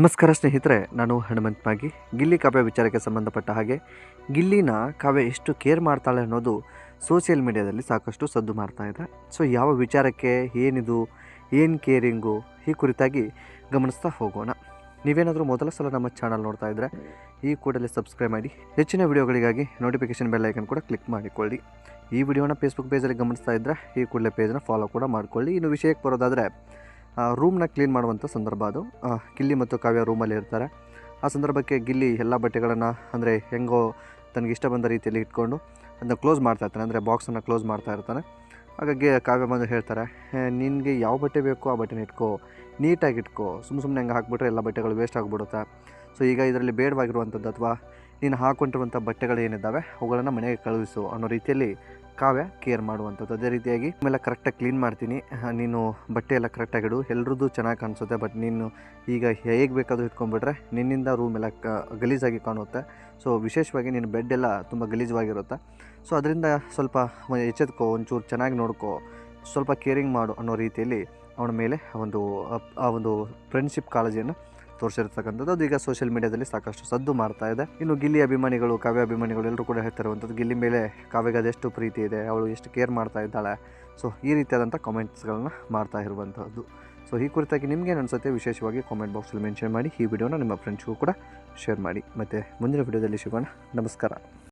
ನಮಸ್ಕಾರ ಸ್ನೇಹಿತರೆ, ನಾನು ಹನುಮಂತ್ ಮಾಗಿ. ಗಿಲ್ಲಿ ಕಾವ್ಯ ವಿಚಾರಕ್ಕೆ ಸಂಬಂಧಪಟ್ಟ ಹಾಗೆ ಗಿಲ್ಲಿನ ಕಾವ್ಯ ಎಷ್ಟು ಕೇರ್ ಮಾಡ್ತಾಳೆ ಅನ್ನೋದು ಸೋಷಿಯಲ್ ಮೀಡಿಯಾದಲ್ಲಿ ಸಾಕಷ್ಟು ಸದ್ದು ಮಾಡ್ತಾ ಇದೆ. ಸೊ ಯಾವ ವಿಚಾರಕ್ಕೆ, ಏನಿದು, ಏನು ಕೇರಿಂಗು ಈ ಕುರಿತಾಗಿ ಗಮನಿಸ್ತಾ ಹೋಗೋಣ. ನೀವೇನಾದರೂ ಮೊದಲ ಸಲ ನಮ್ಮ ಚಾನಲ್ ನೋಡ್ತಾ ಇದ್ದರೆ ಈ ಕೂಡಲೇ ಸಬ್ಸ್ಕ್ರೈಬ್ ಮಾಡಿ. ಹೆಚ್ಚಿನ ವಿಡಿಯೋಗಳಿಗಾಗಿ ನೋಟಿಫಿಕೇಷನ್ ಬೆಲ್ ಐಕನ್ ಕೂಡ ಕ್ಲಿಕ್ ಮಾಡಿಕೊಳ್ಳಿ. ಈ ವಿಡಿಯೋನ ಫೇಸ್ಬುಕ್ ಪೇಜಲ್ಲಿ ಗಮನಿಸ್ತಾ ಇದ್ದರೆ ಈ ಕೂಡಲೇ ಪೇಜ್ನ ಫಾಲೋ ಕೂಡ ಮಾಡಿಕೊಳ್ಳಿ. ಇನ್ನು ವಿಷಯಕ್ಕೆ ಬರೋದಾದರೆ ರೂಮ್ನ ಕ್ಲೀನ್ ಮಾಡುವಂಥ ಸಂದರ್ಭ ಅದು. ಗಿಲ್ಲಿ ಮತ್ತು ಕಾವ್ಯ ರೂಮಲ್ಲಿ ಇರ್ತಾರೆ. ಆ ಸಂದರ್ಭಕ್ಕೆ ಗಿಲ್ಲಿ ಎಲ್ಲ ಬಟ್ಟೆಗಳನ್ನು ಅಂದರೆ ಹೆಂಗೋ ತನಗೆ ಇಷ್ಟ ಬಂದ ರೀತಿಯಲ್ಲಿ ಇಟ್ಕೊಂಡು ಅದನ್ನ ಕ್ಲೋಸ್ ಮಾಡ್ತಾ ಇರ್ತಾನೆ. ಅಂದರೆ ಬಾಕ್ಸನ್ನು ಕ್ಲೋಸ್ ಮಾಡ್ತಾ ಇರ್ತಾನೆ. ಹಾಗಾಗಿ ಕಾವ್ಯ ಬಂದು ಹೇಳ್ತಾರೆ ನಿನಗೆ ಯಾವ ಬಟ್ಟೆ ಬೇಕೋ ಆ ಬಟ್ಟೆನ ಇಟ್ಕೋ. ನೀಟಾಗಿ ಇಟ್ಕೋ. ಸುಮ್ಮ ಸುಮ್ಮನೆ ಹಂಗೆ ಹಾಕ್ಬಿಟ್ರೆ ಎಲ್ಲ ಬಟ್ಟೆಗಳು ವೇಸ್ಟ್ ಆಗಿಬಿಡುತ್ತೆ. ಸೊ ಈಗ ಇದರಲ್ಲಿ ಬೇಡವಾಗಿರುವಂಥದ್ದು ಅಥವಾ ನೀನು ಹಾಕೊಂಡಿರುವಂಥ ಬಟ್ಟೆಗಳು ಏನಿದ್ದಾವೆ, ಅವುಗಳನ್ನು ಮನೆಗೆ ಕಳುಹಿಸು ಅನ್ನೋ ರೀತಿಯಲ್ಲಿ ಕಾವ್ಯ ಕೇರ್ ಮಾಡುವಂಥದ್ದು. ಅದೇ ರೀತಿಯಾಗಿ ಆಮೇಲೆ ಕರೆಕ್ಟಾಗಿ ಕ್ಲೀನ್ ಮಾಡ್ತೀನಿ. ನೀನು ಬಟ್ಟೆ ಎಲ್ಲ ಕರೆಕ್ಟಾಗಿ ಇಡು. ಎಲ್ರದ್ದು ಚೆನ್ನಾಗಿ ಕಾಣಿಸುತ್ತೆ ಬಟ್ ನೀನು ಈಗ ಹೇಗೆ ಬೇಕಾದರೂ ಇಟ್ಕೊಂಡ್ಬಿಟ್ರೆ ನಿನ್ನಿಂದ ರೂಮ್ ಎಲ್ಲ ಕ, ಗಲೀಜಾಗಿ ಕಾಣುತ್ತೆ. ಸೊ ವಿಶೇಷವಾಗಿ ನೀನು ಬೆಡ್ ಎಲ್ಲ ತುಂಬ ಗಲೀಜವಾಗಿರುತ್ತೆ. ಸೊ ಅದರಿಂದ ಸ್ವಲ್ಪ ಎಚ್ಚೆತ್ಕೋ, ಒಂಚೂರು ಚೆನ್ನಾಗಿ ನೋಡ್ಕೋ, ಸ್ವಲ್ಪ ಕೇರಿಂಗ್ ಮಾಡು ಅನ್ನೋ ರೀತಿಯಲ್ಲಿ ಅವನ ಮೇಲೆ ಒಂದು, ಆ ಒಂದು ಫ್ರೆಂಡ್ಶಿಪ್ ಕಾಳಜಿಯನ್ನು ತೋರಿಸಿರ್ತಕ್ಕಂಥದ್ದು. ಅದು ಈಗ ಸೋಷಿಯಲ್ ಮೀಡಿಯಾದಲ್ಲಿ ಸಾಕಷ್ಟು ಸದ್ದು ಮಾಡ್ತಾ ಇದೆ. ಇನ್ನು ಗಿಲ್ಲಿ ಅಭಿಮಾನಿಗಳು, ಕಾವ್ಯ ಅಭಿಮಾನಿಗಳು ಎಲ್ಲರೂ ಕೂಡ ಹೇಳ್ತಿರುವಂಥದ್ದು, ಗಿಲ್ಲಿ ಮೇಲೆ ಕಾವ್ಯಗೆ ಅದೆಷ್ಟು ಪ್ರೀತಿ ಇದೆ, ಅವಳು ಎಷ್ಟು ಕೇರ್ ಮಾಡ್ತಾ ಇದ್ದಾಳೆ. ಸೊ ಈ ರೀತಿಯಾದಂಥ ಕಾಮೆಂಟ್ಸ್ಗಳನ್ನ ಮಾಡ್ತಾ ಇರುವಂಥದ್ದು. ಸೊ ಈ ಕುರಿತಾಗಿ ನಿಮಗೆ ಅನಿಸುತ್ತೆ ವಿಶೇಷವಾಗಿ ಕಾಮೆಂಟ್ ಬಾಕ್ಸಲ್ಲಿ ಮೆನ್ಷನ್ ಮಾಡಿ, ಈ ವಿಡಿಯೋನ ನಿಮ್ಮ ಫ್ರೆಂಡ್ಸ್ಗೂ ಕೂಡ ಶೇರ್ ಮಾಡಿ. ಮತ್ತು ಮುಂದಿನ ವಿಡಿಯೋದಲ್ಲಿ ಸಿಗೋಣ. ನಮಸ್ಕಾರ.